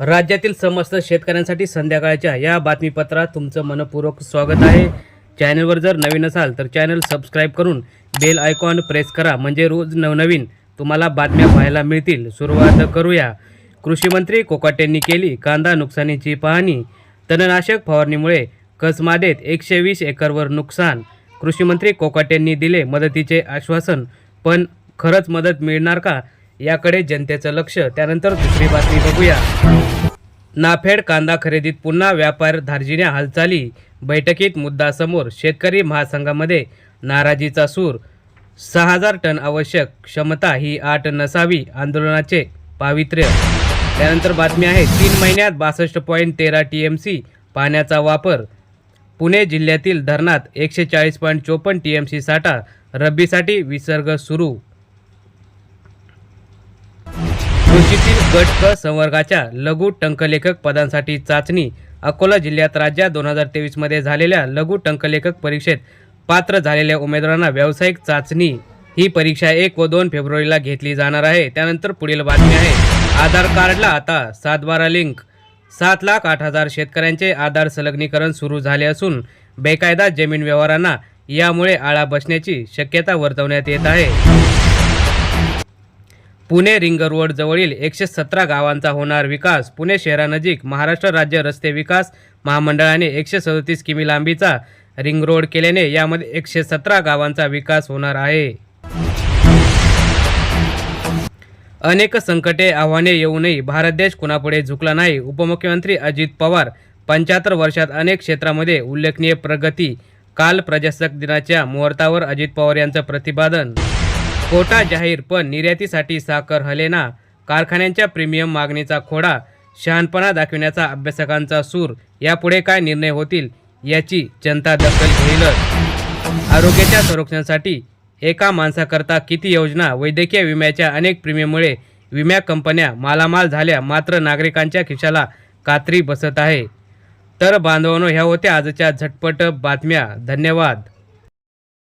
राज्यातील समस्त शेतकऱ्यांसाठी संध्याकाळच्या या बातमीपत्रात तुमचं मनपूर्वक स्वागत आहे. चॅनलवर जर नवीन असाल तर चॅनल सबस्क्राईब करून बेल आयकॉन प्रेस करा. म्हणजे रोज नवनवीन तुम्हाला बातम्या पाहायला मिळतील. सुरुवात करूया. कृषीमंत्री कोकाटेंनी केली कांदा नुकसानीची पाहणी. तणनाशक फवारणीमुळे कसमादेत एकशे वीस एकरवर नुकसान. कृषीमंत्री कोकाटेंनी दिले मदतीचे आश्वासन. पण खरंच मदत मिळणार का? याकडे जनतेचं लक्ष. त्यानंतर दुसरी बातमी बघूया. नाफेड कांदा खरेदीत पुन्हा व्यापार धार्जिण्या हालचाली. बैठकीत मुद्दा समोर शेतकरी महासंघामध्ये नाराजीचा सूर. सहा हजार टन आवश्यक क्षमता ही आठ नसावी आंदोलनाचे पावित्र्य. त्यानंतर बातमी आहे तीन महिन्यात बासष्ट पॉईंट तेरा टी एम सी पाण्याचा वापर. पुणे जिल्ह्यातील धरणात एकशे चाळीस पॉईंट चोपन्न टी एम सी साठा. रब्बीसाठी विसर्ग सुरू. कृषीतील गट क संवर्गाच्या लघु टंकलेखक पदांसाठी चाचणी. अकोला जिल्ह्यात राज्यात दोन हजार तेवीसमध्ये झालेल्या लघु टंकलेखक परीक्षेत पात्र झालेल्या उमेदवारांना व्यावसायिक चाचणी. ही परीक्षा एक व दोन फेब्रुवारीला घेतली जाणार आहे. त्यानंतर पुढील बातमी आहे. आधार कार्डला आता सातबारा लिंक. सात लाख आठ हजार शेतकऱ्यांचे आधार संलग्नीकरण सुरू झाले असून बेकायदा जमीन व्यवहारांना यामुळे आळा बसण्याची शक्यता वर्तवण्यात येत आहे. पुणे रिंग रोड जवळील एकशे सतरा गावांचा होणार विकास. पुणे शहरानजीक महाराष्ट्र राज्य रस्ते विकास महामंडळाने एकशे सदतीस किमी लांबीचा रिंग रोड केल्याने यामध्ये एकशे सतरा गावांचा विकास होणार आहे. अनेक संकटे आव्हाने येऊनही भारत देश कुणापुढे झुकला नाही. उपमुख्यमंत्री अजित पवार पंच्याहत्तर वर्षात अनेक क्षेत्रामध्ये उल्लेखनीय प्रगती. काल प्रजासत्ताक दिनाच्या मुहूर्तावर अजित पवार यांचं प्रतिपादन कोटा जाहीर पण निर्यातीसाठी साखर हलेना. कारखान्यांच्या प्रीमियम मागणीचा खोडा शहाणपणा दाखविण्याचा अभ्यासकांचा सूर यापुढे काय निर्णय होतील याची जनता दखल घेईलच. आरोग्याच्या संरक्षणासाठी एका माणसाकरता किती योजना वैद्यकीय विम्याच्या अनेक प्रीमियममुळे विम्या कंपन्या मालामाल झाल्या मात्र नागरिकांच्या खिशाला कात्री बसत आहे. तर बांधवांनो ह्या होत्या आजच्या झटपट बातम्या. धन्यवाद.